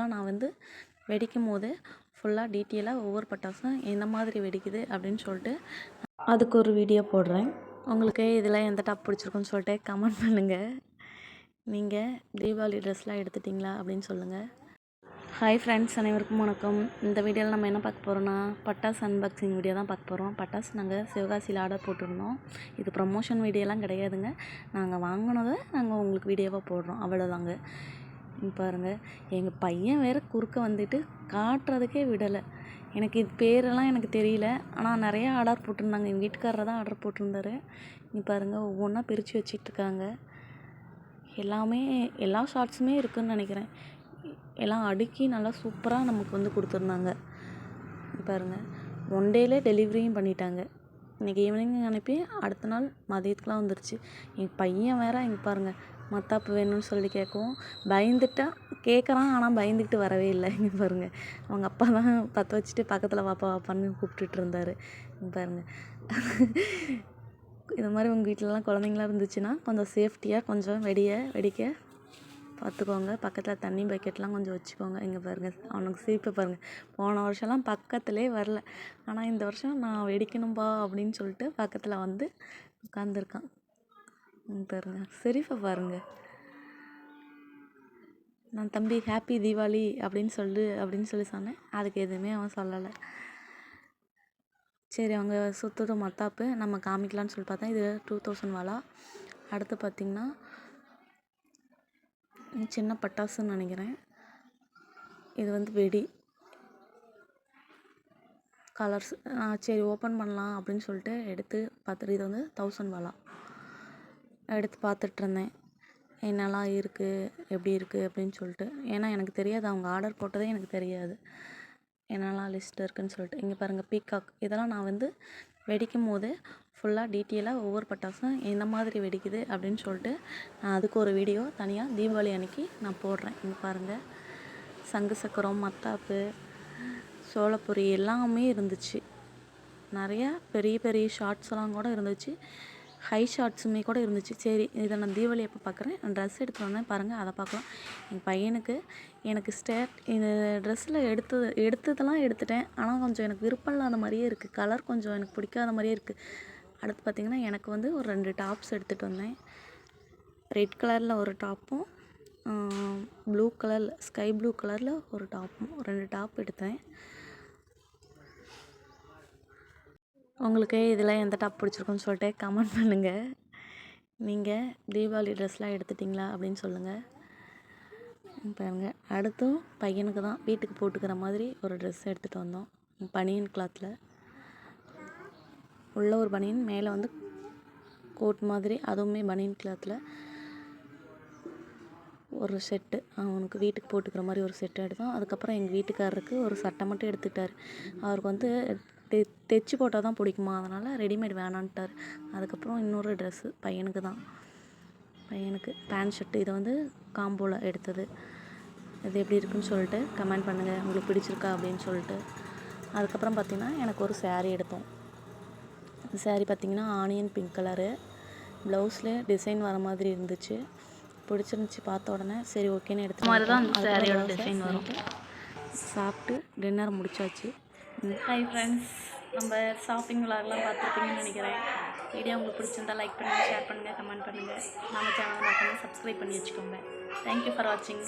நான் வந்து வெடிக்கும் போது ஃபுல்லாக டீட்டெயிலாக ஒவ்வொரு பட்டாசும் எந்த மாதிரி வெடிக்குது அப்படின்னு சொல்லிட்டு அதுக்கு ஒரு வீடியோ போடுறேன். உங்களுக்கு இதில் எந்த டாப் பிடிச்சிருக்குன்னு சொல்லிட்டு கமெண்ட் பண்ணுங்கள் நீங்கள் தீபாவளி ட்ரெஸ்லாம் எடுத்துட்டிங்களா அப்படின்னு சொல்லுங்கள் ஹாய் ஃப்ரெண்ட்ஸ் அனைவருக்கும் வணக்கம். இந்த வீடியோவில் நம்ம என்ன பார்க்க போகிறோன்னா பட்டாசு அன்பாக்சிங் வீடியோ தான் பார்க்க போகிறோம் பட்டாசு நாங்கள் சிவகாசியில் ஆர்டர் போட்டிருந்தோம். இது ப்ரமோஷன் வீடியோலாம் கிடையாதுங்க. நாங்கள் வாங்கினதை நாங்கள் உங்களுக்கு வீடியோவாக போடுறோம். அவ்வளோதாங்க பாருங்கள் எங்கள் பையன் வேறு குறுக்க வந்துட்டு காட்டுறதுக்கே விடலை. எனக்கு இது பேரெல்லாம் எனக்கு தெரியல. ஆனால் நிறையா ஆர்டர் போட்டிருந்தாங்க. எங்கள் வீட்டுக்காரர் தான் ஆர்டர் போட்டிருந்தாரு. இங்கே பாருங்கள் ஒவ்வொன்றா பிரித்து வச்சிட்ருக்காங்க எல்லாமே எல்லா ஷார்ட்ஸுமே இருக்குதுன்னு நினைக்கிறேன். எல்லாம் அடுக்கி நல்லா சூப்பராக நமக்கு வந்து கொடுத்துருந்தாங்க. பாருங்கள் ஒன் டேலே டெலிவரியும் பண்ணிட்டாங்க. இன்றைக்கி ஈவினிங் அனுப்பி அடுத்த நாள் மதியத்துக்குலாம் வந்துருச்சு. எங்கள் பையன் வேற இங்கே பாருங்கள் மத்தாப்பு வேணும்னு சொல்லி கேட்கவும். பயந்துட்டா கேட்குறான் ஆனால் பயந்துக்கிட்டு வரவே இல்லை. இங்கே பாருங்கள் அவங்க அப்பா தான் பற்ற வச்சுட்டு பக்கத்தில் வாப்பா வாப்பான்னு கூப்பிட்டுட்டு இருந்தார். இங்கே பாருங்கள் இது மாதிரி உங்கள் வீட்டிலலாம் குழந்தைங்களாம் இருந்துச்சுன்னா கொஞ்சம் சேஃப்டியாக கொஞ்சம் வெடிய வெடிக்க பார்த்துக்கோங்க. பக்கத்தில் தண்ணி பக்கெட்லாம் கொஞ்சம் வச்சுக்கோங்க. இங்கே பாருங்கள் அவனுக்கு சிரிப்பை பாருங்கள் போன வருஷம்லாம் பக்கத்துலேயே வரல. ஆனால் இந்த வருஷம் நான் வெடிக்கணும்பா அப்படின்னு சொல்லிட்டு பக்கத்தில் வந்து உட்காந்துருக்கான் பாருங்க. செரிஃபை பாருங்க. நான் தம்பி ஹாப்பி தீபாவளி அப்படின்னு சொல்லு அப்படின்னு சொல்லி சொன்னேன். அதுக்கு எதுவுமே அவன் சொல்லலை. சரி அவங்க சுத்தோட மத்தாப்பு நம்ம காமிக்கலான்னு சொல்லி பார்த்தா இது டூ தௌசண்ட் வாலா. அடுத்து பார்த்திங்கன்னா சின்ன பட்டாசுன்னு நினைக்கிறேன். இது வந்து வெடி. கலர்ஸ் சரி ஓப்பன் பண்ணலாம் அப்படின்னு சொல்லிட்டு எடுத்து பார்த்துட்டு இது வந்து தௌசண்ட் வாலா. எடுத்து பார்த்துட்ருந்தேன். என்னெல்லாம் இருக்குது எப்படி இருக்குது அப்படின்னு சொல்லிட்டு. ஏன்னா எனக்கு தெரியாது. அவங்க ஆர்டர் போட்டதே எனக்கு தெரியாது. என்னெல்லாம் லிஸ்ட் இருக்குதுன்னு சொல்லிட்டு. இங்கே பாருங்கள் பீகாக் இதெல்லாம் நான் வந்து வெடிக்கும் போது ஃபுல்லாக டீட்டெயிலாக ஒவ்வொரு பட்டாசும் எந்த மாதிரி வெடிக்குது அப்படின்னு சொல்லிட்டு நான் அதுக்கு ஒரு வீடியோ தனியாக தீபாவளி அன்னைக்கு நான் போடுறேன். இங்கே பாருங்கள் சங்கு சக்கரம் மத்தாப்பு சோளப்பொரி எல்லாமே இருந்துச்சு. நிறையா பெரிய பெரிய ஷார்ட்ஸ் எல்லாம் கூட இருந்துச்சு. ஹை ஷார்ட்ஸுமே கூட இருந்துச்சு. சரி இதை நான் தீபாவளி எப்போ பார்க்குறேன் நான் ட்ரெஸ் எடுத்துகிட்டு வந்தேன். பாருங்கள் அதை பார்க்கலாம். என் பையனுக்கு எனக்கு ஸ்டேட் இந்த ட்ரெஸ்ஸில் எடுத்தது எடுத்ததெல்லாம் எடுத்துட்டேன். ஆனால் கொஞ்சம் எனக்கு விருப்பம் இல்லாத மாதிரியே இருக்குது கலர் கொஞ்சம் எனக்கு பிடிக்காத மாதிரியே இருக்குது அடுத்து பார்த்திங்கன்னா எனக்கு வந்து ஒரு ரெண்டு டாப்ஸ் எடுத்துகிட்டு வந்தேன். ரெட் கலரில் ஒரு டாப்பும் ப்ளூ கலரில் ஸ்கை ப்ளூ கலரில் ஒரு டாப்பும் ரெண்டு டாப் எடுத்தேன். உங்களுக்கு இதெல்லாம் எந்த டாப் பிடிச்சிருக்குன்னு சொல்லிட்டு கமெண்ட் பண்ணுங்கள் நீங்கள் தீபாவளி ட்ரெஸ்லாம் எடுத்துட்டிங்களா அப்படின்னு சொல்லுங்கள் பாருங்கள் அடுத்தும் பையனுக்கு தான் வீட்டுக்கு போட்டுக்கிற மாதிரி ஒரு ட்ரெஸ் எடுத்துகிட்டு வந்தோம். பனியன் கிளாத்தில் உள்ள ஒரு பனியன் மேலே வந்து கோட் மாதிரி. அதுவுமே பனியன் கிளாத்தில் ஒரு செட்டு அவனுக்கு வீட்டுக்கு போட்டுக்கிற மாதிரி ஒரு செட்டு எடுத்தோம். அதுக்கப்புறம் எங்கள் வீட்டுக்காரருக்கு ஒரு சட்டை மட்டும் எடுத்துக்கிட்டார். அவருக்கு வந்து தெ தைச்சி போட்டால் தான் பிடிக்குமா? அதனால் ரெடிமேட் வேணான்ட்டார். அதுக்கப்புறம் இன்னொரு ட்ரெஸ்ஸு பையனுக்கு தான். பையனுக்கு பேண்ட் ஷர்ட்டு இதை வந்து காம்போவில் எடுத்தது. இது எப்படி இருக்குன்னு சொல்லிட்டு கமெண்ட் பண்ணுங்கள் உங்களுக்கு பிடிச்சிருக்கா அப்படின்னு சொல்லிட்டு. அதுக்கப்புறம் பார்த்திங்கன்னா எனக்கு ஒரு சேரீ எடுத்தோம். சேரீ பார்த்திங்கன்னா ஆனியன் பிங்க் கலரு ப்ளவுஸில் டிசைன் வர மாதிரி இருந்துச்சு. பிடிச்சிருந்துச்சி பார்த்த உடனே சரி ஓகேன்னு எடுத்து மாதிரி தான் சாரியோட டிசைன் வரும். சாப்பிட்டு டின்னர் முடிச்சாச்சு. ஹாய் ஃப்ரெண்ட்ஸ் நம்ம ஷாப்பிங் விளாக்லாம் பார்த்துருப்பீங்கன்னு நினைக்கிறேன். வீடியோ உங்களுக்கு பிடிச்சிருந்தா லைக் பண்ணுங்கள் ஷேர் பண்ணுங்கள் கமெண்ட் பண்ணுங்கள் நம்ம சேனலை மறக்காமல் சப்ஸ்கிரைப் பண்ணி வச்சுக்கோங்க. தேங்க்யூ ஃபார் வாட்சிங்